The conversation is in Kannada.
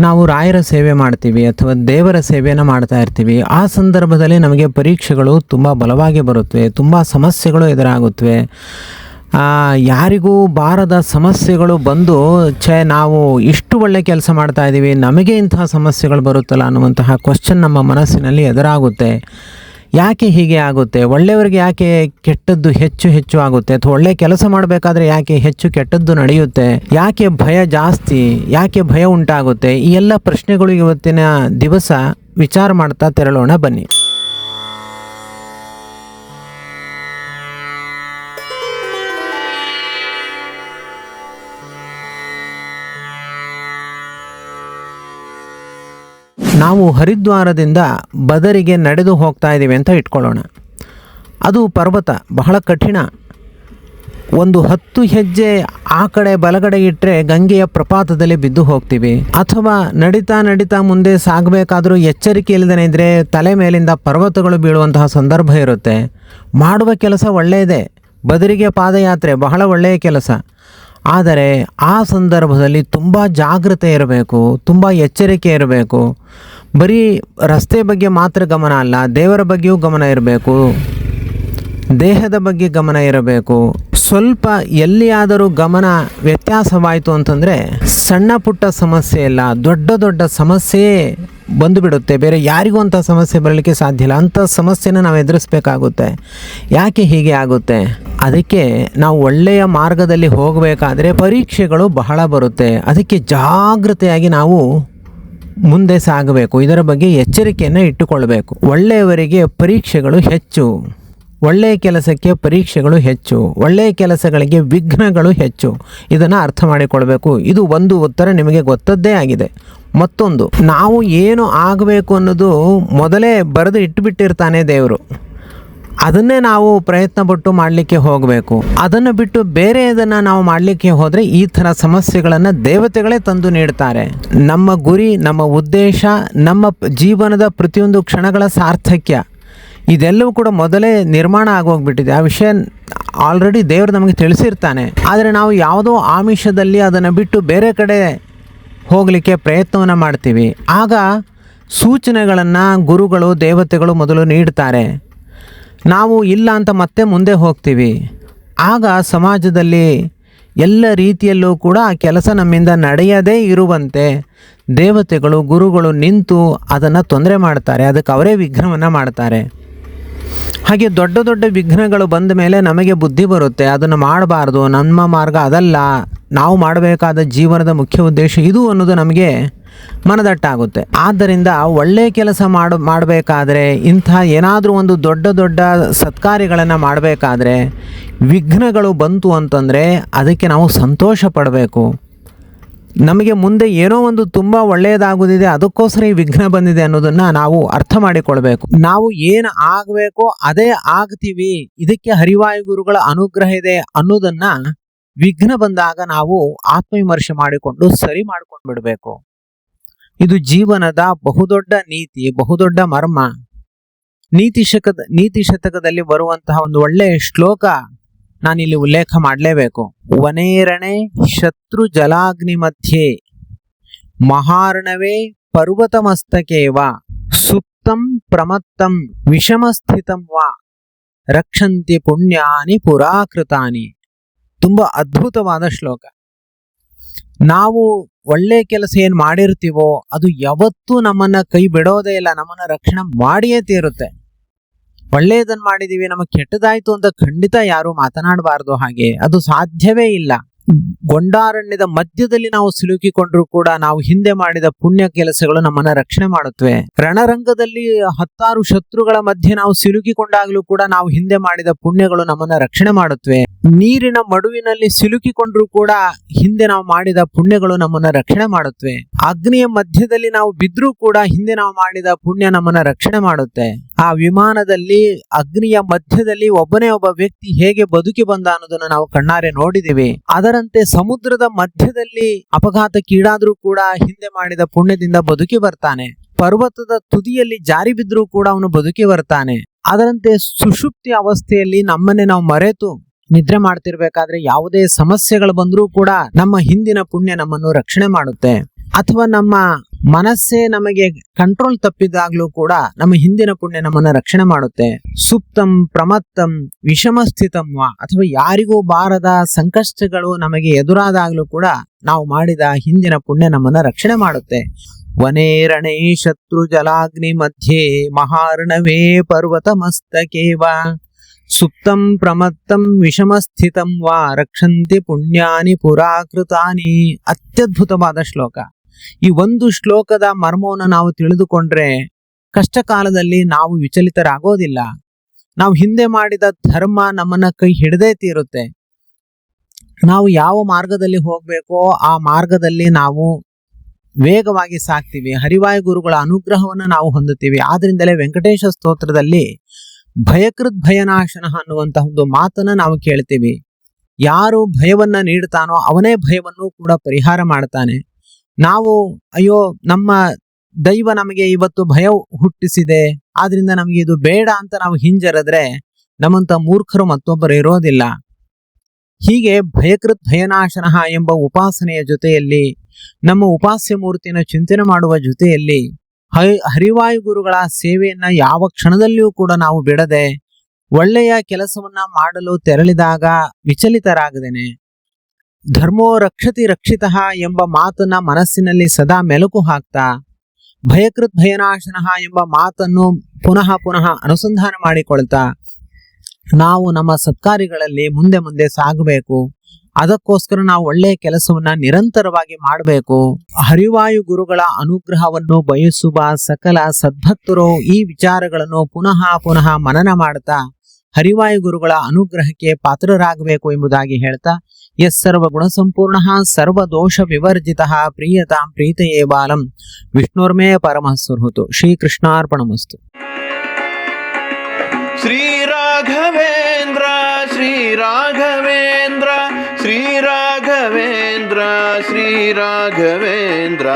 ನಾವು ರಾಯರ ಸೇವೆ ಮಾಡ್ತೀವಿ ಅಥವಾ ದೇವರ ಸೇವೆಯನ್ನು ಮಾಡ್ತಾ ಇರ್ತೀವಿ. ಆ ಸಂದರ್ಭದಲ್ಲಿ ನಮಗೆ ಪರೀಕ್ಷೆಗಳು ತುಂಬ ಬಲವಾಗಿ ಬರುತ್ತವೆ, ತುಂಬ ಸಮಸ್ಯೆಗಳು ಎದುರಾಗುತ್ತವೆ. ಯಾರಿಗೂ ಬಾರದ ಸಮಸ್ಯೆಗಳು ಬಂದು, ಛೇ, ನಾವು ಇಷ್ಟು ಒಳ್ಳೆ ಕೆಲಸ ಮಾಡ್ತಾ ಇದ್ದೀವಿ ನಮಗೆ ಇಂತಹ ಸಮಸ್ಯೆಗಳು ಬರುತ್ತಲ್ಲ ಅನ್ನುವಂತಹ ಕ್ವಶನ್ ನಮ್ಮ ಮನಸ್ಸಿನಲ್ಲಿ ಎದುರಾಗುತ್ತೆ. ಯಾಕೆ ಹೀಗೆ ಆಗುತ್ತೆ? ಒಳ್ಳೆಯವರಿಗೆ ಯಾಕೆ ಕೆಟ್ಟದ್ದು ಹೆಚ್ಚು ಹೆಚ್ಚು ಆಗುತ್ತೆ? ಅಥವಾ ಒಳ್ಳೆ ಕೆಲಸ ಮಾಡಬೇಕಾದ್ರೆ ಯಾಕೆ ಹೆಚ್ಚು ಕೆಟ್ಟದ್ದು ನಡೆಯುತ್ತೆ? ಯಾಕೆ ಭಯ ಜಾಸ್ತಿ? ಯಾಕೆ ಭಯ ಉಂಟಾಗುತ್ತೆ? ಈ ಎಲ್ಲ ಪ್ರಶ್ನೆಗಳು ಇವತ್ತಿನ ದಿವಸ ವಿಚಾರ ಮಾಡ್ತಾ ತೆರಳೋಣ ಬನ್ನಿ. ನಾವು ಹರಿದ್ವಾರದಿಂದ ಬದರಿಗೆ ನಡೆದು ಹೋಗ್ತಾ ಇದ್ದೀವಿ ಅಂತ ಇಟ್ಕೊಳ್ಳೋಣ. ಅದು ಪರ್ವತ, ಬಹಳ ಕಠಿಣ. ಒಂದು ಹತ್ತು ಹೆಜ್ಜೆ ಆ ಕಡೆ ಬಲಗಡೆ ಇಟ್ಟರೆ ಗಂಗೆಯ ಪ್ರಪಾತದಲ್ಲಿ ಬಿದ್ದು ಹೋಗ್ತೀವಿ. ಅಥವಾ ನಡೀತಾ ನಡೀತಾ ಮುಂದೆ ಸಾಗಬೇಕಾದರೂ ಎಚ್ಚರಿಕೆ ಇಲ್ಲದೇ ಇದ್ದರೆ ತಲೆ ಮೇಲಿಂದ ಪರ್ವತಗಳು ಬೀಳುವಂತಹ ಸಂದರ್ಭ ಇರುತ್ತೆ. ಮಾಡುವ ಕೆಲಸ ಒಳ್ಳೆಯದೇ. ಬದರಿಗೆ ಪಾದಯಾತ್ರೆ ಬಹಳ ಒಳ್ಳೆಯ ಕೆಲಸ. ಆದರೆ ಆ ಸಂದರ್ಭದಲ್ಲಿ ತುಂಬ ಜಾಗ್ರತೆ ಇರಬೇಕು, ತುಂಬ ಎಚ್ಚರಿಕೆ ಇರಬೇಕು. ಬರೀ ರಸ್ತೆ ಬಗ್ಗೆ ಮಾತ್ರ ಗಮನ ಅಲ್ಲ, ದೇವರ ಬಗ್ಗೆಯೂ ಗಮನ ಇರಬೇಕು. ದೇಹದ ಬಗ್ಗೆ ಗಮನ ಇರಬೇಕು. ಸ್ವಲ್ಪ ಎಲ್ಲಿಯಾದರೂ ಗಮನ ವ್ಯತ್ಯಾಸವಾಯಿತು ಅಂತಂದರೆ ಸಣ್ಣ ಪುಟ್ಟ ಸಮಸ್ಯೆ ಇಲ್ಲ, ದೊಡ್ಡ ದೊಡ್ಡ ಸಮಸ್ಯೆಯೇ ಬಂದುಬಿಡುತ್ತೆ. ಬೇರೆ ಯಾರಿಗೂ ಅಂಥ ಸಮಸ್ಯೆ ಬರಲಿಕ್ಕೆ ಸಾಧ್ಯ ಇಲ್ಲ. ಅಂಥ ಸಮಸ್ಯೆನ ನಾವು ಎದುರಿಸ್ಬೇಕಾಗುತ್ತೆ. ಯಾಕೆ ಹೀಗೆ ಆಗುತ್ತೆ? ಅದಕ್ಕೆ ನಾವು ಒಳ್ಳೆಯ ಮಾರ್ಗದಲ್ಲಿ ಹೋಗಬೇಕಾದ್ರೆ ಪರೀಕ್ಷೆಗಳು ಬಹಳ ಬರುತ್ತೆ. ಅದಕ್ಕೆ ಜಾಗೃತೆಯಾಗಿ ನಾವು ಮುಂದೆ ಸಾಗಬೇಕು. ಇದರ ಬಗ್ಗೆ ಎಚ್ಚರಿಕೆಯನ್ನು ಇಟ್ಟುಕೊಳ್ಬೇಕು. ಒಳ್ಳೆಯವರಿಗೆ ಪರೀಕ್ಷೆಗಳು ಹೆಚ್ಚು. ಒಳ್ಳೆಯ ಕೆಲಸಕ್ಕೆ ಪರೀಕ್ಷೆಗಳು ಹೆಚ್ಚು. ಒಳ್ಳೆಯ ಕೆಲಸಗಳಿಗೆ ವಿಘ್ನಗಳು ಹೆಚ್ಚು. ಇದನ್ನು ಅರ್ಥ ಮಾಡಿಕೊಳ್ಬೇಕು. ಇದು ಒಂದು ಉತ್ತರ ನಿಮಗೆ ಗೊತ್ತದ್ದೇ ಆಗಿದೆ. ಮತ್ತೊಂದು, ನಾವು ಏನು ಆಗಬೇಕು ಅನ್ನೋದು ಮೊದಲೇ ಬರೆದು ಇಟ್ಟುಬಿಟ್ಟಿರ್ತಾನೆ ದೇವರು. ಅದನ್ನೇ ನಾವು ಪ್ರಯತ್ನ ಪಟ್ಟು ಮಾಡಲಿಕ್ಕೆ ಹೋಗಬೇಕು. ಅದನ್ನು ಬಿಟ್ಟು ಬೇರೆ ಇದನ್ನು ನಾವು ಮಾಡಲಿಕ್ಕೆ ಹೋದರೆ ಈ ಥರ ಸಮಸ್ಯೆಗಳನ್ನು ದೇವತೆಗಳೇ ತಂದು ನೀಡ್ತಾರೆ. ನಮ್ಮ ಗುರಿ, ನಮ್ಮ ಉದ್ದೇಶ, ನಮ್ಮ ಜೀವನದ ಪ್ರತಿಯೊಂದು ಕ್ಷಣಗಳ ಸಾರ್ಥಕ್ಯ. ಇದೆಲ್ಲವೂ ಕೂಡ ಮೊದಲೇ ನಿರ್ಮಾಣ ಆಗೋಗ್ಬಿಟ್ಟಿದೆ. ಆ ವಿಷಯ ಆಲ್ರೆಡಿ ದೇವರು ನಮಗೆ ತಿಳಿಸಿರ್ತಾನೆ. ಆದರೆ ನಾವು ಯಾವುದೋ ಆಮಿಷದಲ್ಲಿ ಅದನ್ನು ಬಿಟ್ಟು ಬೇರೆ ಕಡೆ ಹೋಗಲಿಕ್ಕೆ ಪ್ರಯತ್ನವನ್ನು ಮಾಡ್ತೀವಿ. ಆಗ ಸೂಚನೆಗಳನ್ನು ಗುರುಗಳು, ದೇವತೆಗಳು ಮೊದಲು ನೀಡ್ತಾರೆ. ನಾವು ಇಲ್ಲ ಅಂತ ಮತ್ತೆ ಮುಂದೆ ಹೋಗ್ತೀವಿ. ಆಗ ಸಮಾಜದಲ್ಲಿ ಎಲ್ಲ ರೀತಿಯಲ್ಲೂ ಕೂಡ ಆ ಕೆಲಸ ನಮ್ಮಿಂದ ನಡೆಯದೇ ಇರುವಂತೆ ದೇವತೆಗಳು, ಗುರುಗಳು ನಿಂತು ಅದನ್ನು ತೊಂದರೆ ಮಾಡ್ತಾರೆ. ಅದಕ್ಕೆ ಅವರೇ ವಿಘ್ನವನ್ನು ಮಾಡ್ತಾರೆ. ಹಾಗೆ ದೊಡ್ಡ ದೊಡ್ಡ ವಿಘ್ನಗಳು ಬಂದ ಮೇಲೆ ನಮಗೆ ಬುದ್ಧಿ ಬರುತ್ತೆ, ಅದನ್ನು ಮಾಡಬಾರ್ದು, ನಮ್ಮ ಮಾರ್ಗ ಅದಲ್ಲ, ನಾವು ಮಾಡಬೇಕಾದ ಜೀವನದ ಮುಖ್ಯ ಉದ್ದೇಶ ಇದು ಅನ್ನೋದು ನಮಗೆ ಮನದಟ್ಟಾಗುತ್ತೆ. ಆದ್ದರಿಂದ ಒಳ್ಳೆಯ ಕೆಲಸ ಮಾಡ, ಮಾಡಬೇಕಾದ್ರೆ, ಇಂಥ ಏನಾದರೂ ಒಂದು ದೊಡ್ಡ ದೊಡ್ಡ ಸತ್ಕಾರ್ಯಗಳನ್ನು ಮಾಡಬೇಕಾದ್ರೆ, ವಿಘ್ನಗಳು ಬಂತು ಅಂತಂದರೆ ಅದಕ್ಕೆ ನಾವು ಸಂತೋಷ ಪಡಬೇಕು. ನಮಗೆ ಮುಂದೆ ಏನೋ ಒಂದು ತುಂಬ ಒಳ್ಳೆಯದಾಗುದಿದೆ, ಅದಕ್ಕೋಸ್ಕರ ಈ ವಿಘ್ನ ಬಂದಿದೆ ಅನ್ನೋದನ್ನ ನಾವು ಅರ್ಥ ಮಾಡಿಕೊಳ್ಬೇಕು. ನಾವು ಏನು ಆಗಬೇಕೋ ಅದೇ ಆಗ್ತೀವಿ. ಇದಕ್ಕೆ ಹರಿವಾಯು ಗುರುಗಳ ಅನುಗ್ರಹ ಇದೆ ಅನ್ನೋದನ್ನ ವಿಘ್ನ ಬಂದಾಗ ನಾವು ಆತ್ಮವಿಮರ್ಶೆ ಮಾಡಿಕೊಂಡು ಸರಿ ಮಾಡ್ಕೊಂಡು ಬಿಡಬೇಕು ಇದು ಜೀವನದ ಬಹುದೊಡ್ಡ ನೀತಿ, ಬಹುದೊಡ್ಡ ಮರ್ಮ. ನೀತಿ ಶತಕ ನೀತಿ ಶತಕದಲ್ಲಿ ಬರುವಂತಹ ಒಂದು ಒಳ್ಳೆಯ ಶ್ಲೋಕ ನಾನಿಲ್ಲಿ ಉಲ್ಲೇಖ ಮಾಡಲೇಬೇಕು. ವನೇರಣೆ ಶತ್ರು ಜಲಾಗ್ನಿ ಮಧ್ಯೆ ಮಹಾರ್ಣವೇ ಪರ್ವತಮಸ್ತಕೇವ ಸುಪ್ತಂ ಪ್ರಮತ್ತಂ ವಿಷಮಸ್ಥಿತಂ ವಾ ರಕ್ಷಂತಿ ಪುಣ್ಯಾನಿ ಪುರಾಕೃತಾನಿ. ತುಂಬ ಅದ್ಭುತವಾದ ಶ್ಲೋಕ. ನಾವು ಒಳ್ಳೆ ಕೆಲಸ ಏನ್ ಮಾಡಿರ್ತೀವೋ ಅದು ಯಾವತ್ತೂ ನಮ್ಮನ್ನ ಕೈ ಬಿಡೋದೇ ಇಲ್ಲ, ನಮ್ಮನ್ನು ರಕ್ಷಣೆ ಮಾಡಿಯೇ ತೀರುತ್ತೆ. ಒಳ್ಳೆಯದನ್ನ ಮಾಡಿದೀವಿ, ನಮಗೆ ಕೆಟ್ಟದಾಯ್ತು ಅಂತ ಖಂಡಿತ ಯಾರು ಮಾತನಾಡಬಾರ್ದು ಹಾಗೆ. ಅದು ಸಾಧ್ಯವೇ ಇಲ್ಲ. ಗೊಂಡಾರಣ್ಯದ ಮಧ್ಯದಲ್ಲಿ ನಾವು ಸಿಲುಕಿಕೊಂಡ್ರು ಕೂಡ ನಾವು ಹಿಂದೆ ಮಾಡಿದ ಪುಣ್ಯ ಕೆಲಸಗಳು ನಮ್ಮನ್ನ ರಕ್ಷಣೆ ಮಾಡುತ್ತವೆ. ರಣರಂಗದಲ್ಲಿ ಹತ್ತಾರು ಶತ್ರುಗಳ ಮಧ್ಯೆ ನಾವು ಸಿಲುಕಿಕೊಂಡಾಗಲೂ ಕೂಡ ನಾವು ಹಿಂದೆ ಮಾಡಿದ ಪುಣ್ಯಗಳು ನಮ್ಮನ್ನ ರಕ್ಷಣೆ ಮಾಡುತ್ತವೆ. ನೀರಿನ ಮಡುವಿನಲ್ಲಿ ಸಿಲುಕಿಕೊಂಡ್ರು ಕೂಡ ಹಿಂದೆ ನಾವು ಮಾಡಿದ ಪುಣ್ಯಗಳು ನಮ್ಮನ್ನ ರಕ್ಷಣೆ ಮಾಡುತ್ತವೆ. ಅಗ್ನಿಯ ಮಧ್ಯದಲ್ಲಿ ನಾವು ಬಿದ್ರೂ ಕೂಡ ಹಿಂದೆ ನಾವು ಮಾಡಿದ ಪುಣ್ಯ ನಮ್ಮನ್ನ ರಕ್ಷಣೆ ಮಾಡುತ್ತೆ. ಆ ವಿಮಾನದಲ್ಲಿ, ಅಗ್ನಿಯ ಮಧ್ಯದಲ್ಲಿ ಒಬ್ಬನೇ ಒಬ್ಬ ವ್ಯಕ್ತಿ ಹೇಗೆ ಬದುಕಿ ಬಂದ ಅನ್ನೋದನ್ನ ನಾವು ಕಣ್ಣಾರೆ ನೋಡಿದೀವಿ. ಅದರಂತೆ ಸಮುದ್ರದ ಮಧ್ಯದಲ್ಲಿ ಅಪಘಾತಕ್ಕೀಡಾದ್ರೂ ಕೂಡ ಹಿಂದೆ ಮಾಡಿದ ಪುಣ್ಯದಿಂದ ಬದುಕಿ ಬರ್ತಾನೆ. ಪರ್ವತದ ತುದಿಯಲ್ಲಿ ಜಾರಿ ಬಿದ್ರೂ ಕೂಡ ಅವನು ಬದುಕಿ ಬರ್ತಾನೆ. ಅದರಂತೆ ಸುಷುಪ್ತಿ ಅವಸ್ಥೆಯಲ್ಲಿ ನಮ್ಮನ್ನೇ ನಾವು ಮರೆತು ನಿದ್ರೆ ಮಾಡ್ತಿರ್ಬೇಕಾದ್ರೆ ಯಾವುದೇ ಸಮಸ್ಯೆಗಳು ಬಂದರೂ ಕೂಡ ನಮ್ಮ ಹಿಂದಿನ ಪುಣ್ಯ ನಮ್ಮನ್ನು ರಕ್ಷಣೆ ಮಾಡುತ್ತೆ. ಅಥವಾ ನಮ್ಮ ಮನಸ್ಸೇ ನಮಗೆ ಕಂಟ್ರೋಲ್ ತಪ್ಪಿದಾಗ್ಲೂ ಕೂಡ ನಮ್ಮ ಹಿಂದಿನ ಪುಣ್ಯ ನಮ್ಮನ್ನ ರಕ್ಷಣೆ ಮಾಡುತ್ತೆ. ಸುಪ್ತಂ, ಪ್ರಮತ್ತಂ ವಿಷಮ ಅಥವಾ ಯಾರಿಗೂ ಬಾರದ ಸಂಕಷ್ಟಗಳು ನಮಗೆ ಎದುರಾದಾಗ್ಲೂ ಕೂಡ ನಾವು ಮಾಡಿದ ಹಿಂದಿನ ಪುಣ್ಯ ನಮ್ಮನ್ನ ರಕ್ಷಣೆ ಮಾಡುತ್ತೆ. ವನೇ ರಣೇ ಶತ್ರು ಜಲಾಗ್ನಿ ಮಧ್ಯೆ ಮಹಾರ್ಣವೇ ಪರ್ವತ ಮಸ್ತಕೇವ ಸುಪ್ತಂ ಪ್ರಮತ್ತಂ ವಿಷಮಸ್ಥಿತಂ ವಾ ರಕ್ಷಂತಿ ಪುಣ್ಯಾನಿ ಪುರಾಕೃತಾನಿ ಅತ್ಯದ್ಭುತವಾದ ಶ್ಲೋಕ ಈ ಒಂದು ಶ್ಲೋಕದ ಮರ್ಮವನ್ನು ನಾವು ತಿಳಿದುಕೊಂಡ್ರೆ ಕಷ್ಟ ಕಾಲದಲ್ಲಿ ನಾವು ವಿಚಲಿತರಾಗೋದಿಲ್ಲ. ನಾವು ಹಿಂದೆ ಮಾಡಿದ ಧರ್ಮ ನಮ್ಮನ್ನ ಕೈ ಹಿಡದೇ ತೀರುತ್ತೆ. ನಾವು ಯಾವ ಮಾರ್ಗದಲ್ಲಿ ಹೋಗಬೇಕೋ ಆ ಮಾರ್ಗದಲ್ಲಿ ನಾವು ವೇಗವಾಗಿ ಸಾಕ್ತಿವಿ ಹರಿವಾಯು ಗುರುಗಳ ಅನುಗ್ರಹವನ್ನು ನಾವು ಹೊಂದುತ್ತೀವಿ. ಆದ್ರಿಂದಲೇ ವೆಂಕಟೇಶ ಸ್ತೋತ್ರದಲ್ಲಿ ಭಯಕೃತ್ ಭಯನಾಶನ ಅನ್ನುವಂತಹ ಒಂದು ಮಾತನ್ನ ನಾವು ಕೇಳ್ತೀವಿ. ಯಾರು ಭಯವನ್ನ ನೀಡ್ತಾನೋ ಅವನೇ ಭಯವನ್ನು ಕೂಡ ಪರಿಹಾರ ಮಾಡ್ತಾನೆ. ನಾವು, ಅಯ್ಯೋ, ನಮ್ಮ ದೈವ ನಮಗೆ ಇವತ್ತು ಭಯ ಹುಟ್ಟಿಸಿದೆ, ಆದ್ರಿಂದ ನಮಗೆ ಇದು ಬೇಡ ಅಂತ ನಾವು ಹಿಂಜರಿದ್ರೆ ನಮ್ಮಂತ ಮೂರ್ಖರು ಮತ್ತೊಬ್ಬರು ಇರೋದಿಲ್ಲ. ಹೀಗೆ ಭಯಕೃತ್ ಭಯನಾಶನ ಎಂಬ ಉಪಾಸನೆಯ ಜೊತೆಯಲ್ಲಿ, ನಮ್ಮ ಉಪಾಸ್ಯ ಮೂರ್ತಿನ ಚಿಂತನೆ ಮಾಡುವ ಜೊತೆಯಲ್ಲಿ ಹರಿವಾಯು ಗುರುಗಳ ಸೇವೆಯನ್ನ ಯಾವ ಕ್ಷಣದಲ್ಲಿಯೂ ಕೂಡ ನಾವು ಬಿಡದೆ ಒಳ್ಳೆಯ ಕೆಲಸವನ್ನ ಮಾಡಲು ತೆರಳಿದಾಗ ವಿಚಲಿತರಾಗದೇನೆ. ಧರ್ಮೋ ರಕ್ಷತಿ ರಕ್ಷಿತ ಎಂಬ ಮಾತನ್ನ ಮನಸ್ಸಿನಲ್ಲಿ ಸದಾ ಮೆಲುಕು ಹಾಕ್ತಾ, ಭಯಕೃತ್ ಭಯನಾಶನ ಎಂಬ ಮಾತನ್ನು ಪುನಃ ಪುನಃ ಅನುಸಂಧಾನ ಮಾಡಿಕೊಳ್ತಾ, ನಾವು ನಮ್ಮ ಸತ್ಕಾರಿಗಳಲ್ಲಿ ಮುಂದೆ ಮುಂದೆ ಸಾಗಬೇಕು. ಅದಕ್ಕೋಸ್ಕರ ನಾವು ಒಳ್ಳೆಯ ಕೆಲಸವನ್ನ ನಿರಂತರವಾಗಿ ಮಾಡಬೇಕು. ಹರಿವಾಯು ಗುರುಗಳ ಅನುಗ್ರಹವನ್ನು ಬಯಸುವ ಸಕಲ ಸದ್ಭಕ್ತರು ಈ ವಿಚಾರಗಳನ್ನು ಪುನಃ ಪುನಃ ಮನನ ಮಾಡ್ತಾ ಹರಿವಾಯು ಗುರುಗಳ ಅನುಗ್ರಹಕ್ಕೆ ಪಾತ್ರರಾಗಬೇಕು ಎಂಬುದಾಗಿ ಹೇಳ್ತಾ ಎಸ್ ಸರ್ವ ಗುಣ ಸಂಪೂರ್ಣ ಸರ್ವ ದೋಷ ವಿವರ್ಜಿತ ಪ್ರಿಯತಾಂ ಪ್ರೀತೆಯೇ ಬಾಲಂ. ವಿಷ್ಣುರ್ಮೇ ಶ್ರೀಕೃಷ್ಣಾರ್ಪಣಮಸ್ತು. ಶ್ರೀ ರಾಘವೇಂದ್ರ, ಶ್ರೀ ರಾಘ ರಾಘವೇಂದ್ರ ಶ್ರೀ ರಾಘವೇಂದ್ರ